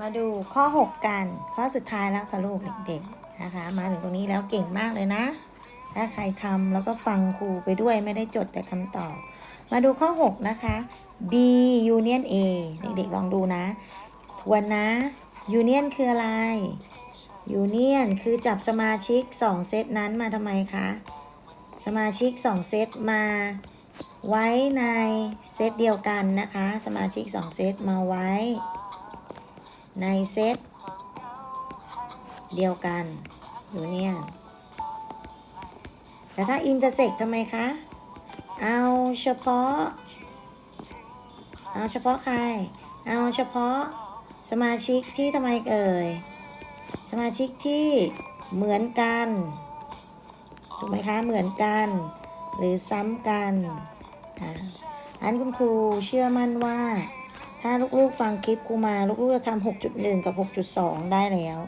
มาดูข้อ 6 กัน ข้อสุดท้ายแล้วค่ะลูกเด็กๆนะคะ มาถึงตรงนี้แล้วเก่งมากเลยนะ ถ้าใครทำแล้วก็ฟังครูไปด้วยไม่ได้จดแต่คำตอบ มาดูข้อ 6 นะคะ B union A เด็กๆลองดูนะ ทวนนะ union คืออะไร union คือจับสมาชิก 2 เซตนั้นมาทำไมคะ สมาชิก 2 เซตมาไว้ในเซตเดียวกันนะคะ สมาชิก 2 เซตมาไว้ ในเซตเดียวกันอยู่เนี่ยแต่ถ้า intersect ทำไมคะ เอาเฉพาะ เอาเฉพาะใคร เอาเฉพาะสมาชิกที่ทำไมเอ่ย สมาชิกที่เหมือนกัน ถูกไหมคะ เหมือนกัน หรือซ้ำกันอันคุณครูเชื่อมั่นว่า ถ้าลูกๆฟังคลิปครูมาลูกๆจะทำ6.1กับ6.2ได้แล้ว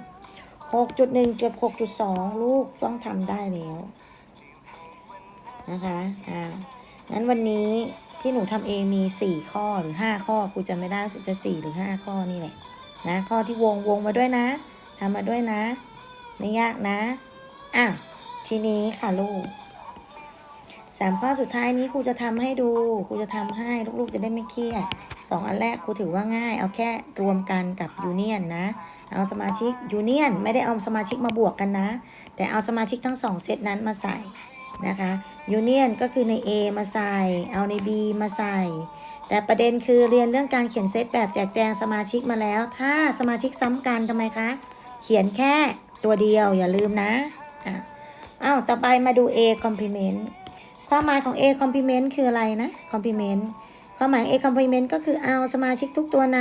6.1กับ6.2ลูกต้องทำได้แล้วนะคะอ่างั้นวันนี้ที่หนูทำเองมี4ข้อหรือ5ข้อครูจะไม่ได้จะ4หรือ5ข้อนี่แหละนะข้อที่วงวงมาด้วยนะทำมาด้วยนะ ไม่ยากนะอะทีนี้ค่ะลูก สามข้อสุดท้ายนี้ครูจะทำให้ดูครูจะทำให้ลูกๆจะได้ไม่เครียดสองอันแรกครูถือว่าง่าย เอาแค่รวมกันกับยูเนียนนะ เอาสมาชิกยูเนียนไม่ได้เอาสมาชิกมาบวกกันนะ แต่เอาสมาชิกทั้งสองเซตนั้นมาใส่นะคะยูเนียนก็คือใน A มาใส่ เอาใน B มาใส่ แต่ประเด็นคือเรียนเรื่องการเขียนเซตแบบแจกแจงสมาชิกมาแล้ว ถ้าสมาชิกซ้ำกันทำไมคะ เขียนแค่ตัวเดียวอย่าลืมนะอะอ้าวต่อไปมาดู A complement ความหมายของ A complement คืออะไรนะ complement ความหมาย A complement ก็คือเอาสมาชิกทุกตัวใน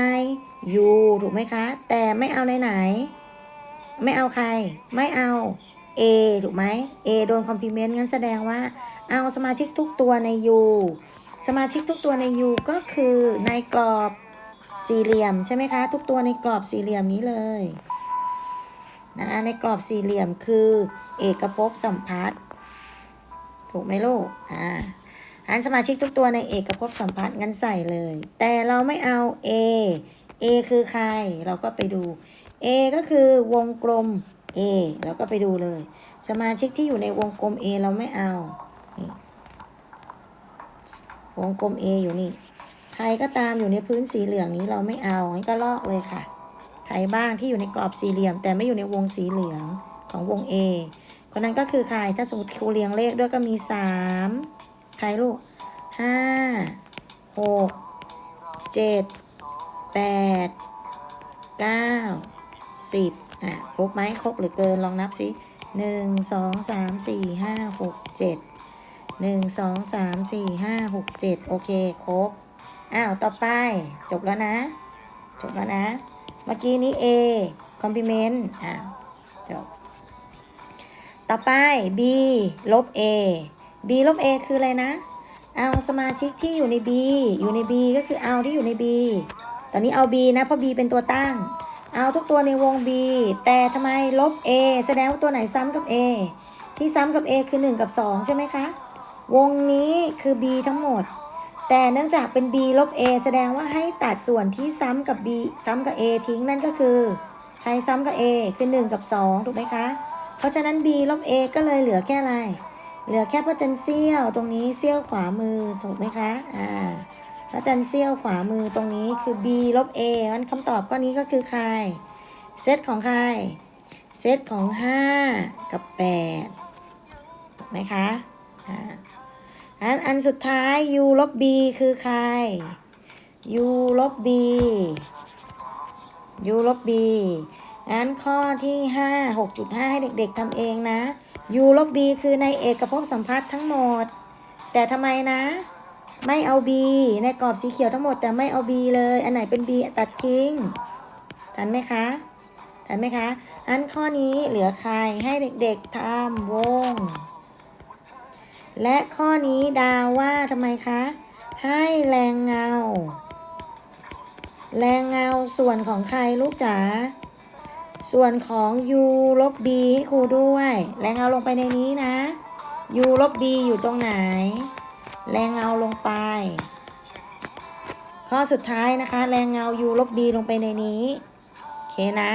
U ถูกไหมคะ แต่ไม่เอาในไหน ไม่เอาใคร ไม่เอา A ถูกไหม A โดน complement งั้นแสดงว่า เอาสมาชิกทุกตัวใน U สมาชิกทุกตัวใน U ก็คือในกรอบสี่เหลี่ยมใช่ไหมคะ ทุกตัวในกรอบสี่เหลี่ยมนี้เลยนะคะในกรอบสี่เหลี่ยมคือ เอกภพสัมพัทธ์ ถูกไหมลูก อ่าอันสมาชิกทุกตัวในเอกภพสัมพัทธ์งั้นใส่เลย แต่เราไม่เอา A A คือใคร เราก็ไปดู A ก็คือวงกลม A เราก็ไปดูเลย สมาชิกที่อยู่ในวงกลม A เราไม่เอา วงกลม A อยู่นี่ ใครก็ตามอยู่ในพื้นสีเหลืองนี้เราไม่เอา งั้นก็ลอกเลยค่ะ ใครบ้างที่อยู่ในกรอบสี่เหลี่ยม แต่ไม่อยู่ในวงสีเหลืองของวง A คนนั้นก็คือใครถ้าสมมติครูเรียงเลขด้วยก็มีสามใครลูกห้าหกเจ็ดแปดเก้าสิบอะครบไหมครบหรือเกินลองนับสิหนึ่งสองสามสี่ห้าหกเจ็ดหนึ่งสองสามสี่ห้าหกเจ็ดโอเคครบอ้าวต่อไปจบแล้วนะ จบแล้วนะ เมื่อกี้นี้ A complement อะจบ ต่อไป b ลบ a b ลบ a คืออะไรนะ เอาสมาชิกที่อยู่ใน b อยู่ใน b ก็คือเอาที่อยู่ใน b ตอนนี้เอา b นะเพราะ b เป็นตัวตั้ง เอาทุกตัวในวง b แต่ทำไมลบ a แสดงว่าตัวไหนซ้ำกับ a ที่ซ้ำกับ a คือ 1 กับ 2 ใช่ไหมคะ วงนี้คือ b ทั้งหมด แต่เนื่องจากเป็น b ลบ a แสดงว่าให้ตัดส่วนที่ซ้ำกับ b ซ้ำกับ a ทิ้งนั่นก็คือ ใครซ้ำกับ a คือ 1 กับ 2 ถูกไหมคะ ราะฉะนั้น b ลบ a ก็เลยเหลือแค่อะไร เหลือแค่พระจันทร์เสี้ยวตรงนี้เสี้ยวขวามือถูกไหมคะ อ่า พระจันทร์เสี้ยวขวามือตรงนี้คือ b ลบ a งั้นคำตอบข้อนี้ก็คือใคร เซตของใคร เซตของ 5 กับ 8 ถูกไหมคะ อ่าอันอันสุดท้าย u ลบ b คือใคร u ลบ b u ลบ b งั้นข้อที่ 5 6.5 ให้เด็กๆทำเองนะ u ลบ b คือในเอกภพสัมพัทธ์ทั้งหมด แต่ทำไมนะ ไม่เอา b ในกรอบสีเขียวทั้งหมดแต่ไม่เอา b เลย อันไหนเป็น b ตัดทิ้งทันไหมคะทันไหมคะอันข้อนี้เหลือใครให้เด็กๆทำวง และข้อนี้ดาวว่าทำไมคะ ให้แรงเงา แรงเงาส่วนของใครลูกจ๋า ส่วนของ u ลบ b ให้ครูด้วย แรงเงาลงไปในนี้นะ u ลบ b อยู่ตรงไหน แรงเงาลงไป ข้อสุดท้ายนะคะ แรงเงา u ลบ b ลงไปในนี้โอเคนะ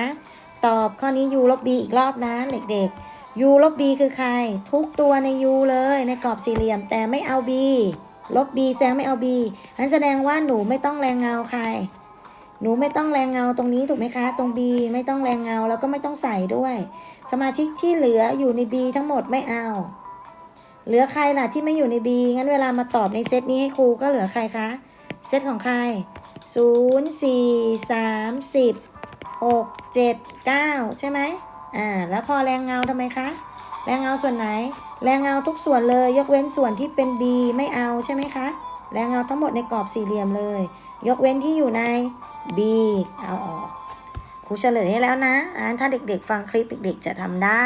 ตอบข้อนี้ u ลบ b อีกรอบนะเด็กๆ u ลบ b คือใคร ทุกตัวใน u เลยในกรอบสี่เหลี่ยมแต่ไม่เอา b ลบ b แสงไม่เอา b นั้นแสดงว่าหนูไม่ต้องแรงเงาใคร หนูไม่ต้องแรงเงาตรงนี้ถูกไหมคะ ตรง b ไม่ต้องแรงเงาแล้วก็ไม่ต้องใส่ด้วย สมาชิกที่เหลืออยู่ใน b ทั้งหมดไม่เอา เหลือใครล่ะที่ไม่อยู่ใน b งั้นเวลามาตอบในเซตนี้ให้ครูก็เหลือใครคะ เซตของใคร 0 4 3 10 6 7 9 ใช่ไหมอ่า แล้วพอแรงเงาทำไมคะ แรงเงาส่วนไหน แรงเงาทุกส่วนเลยยกเว้นส่วนที่เป็น b ไม่เอาใช่ไหมคะ แรงเงาทั้งหมดในกรอบสี่เหลี่ยมเลย ยกเว้นที่อยู่ใน b เอาออกครูเฉลยให้แล้วนะอ่าถ้าเด็กๆ ฟังคลิปเด็กๆจะทำได้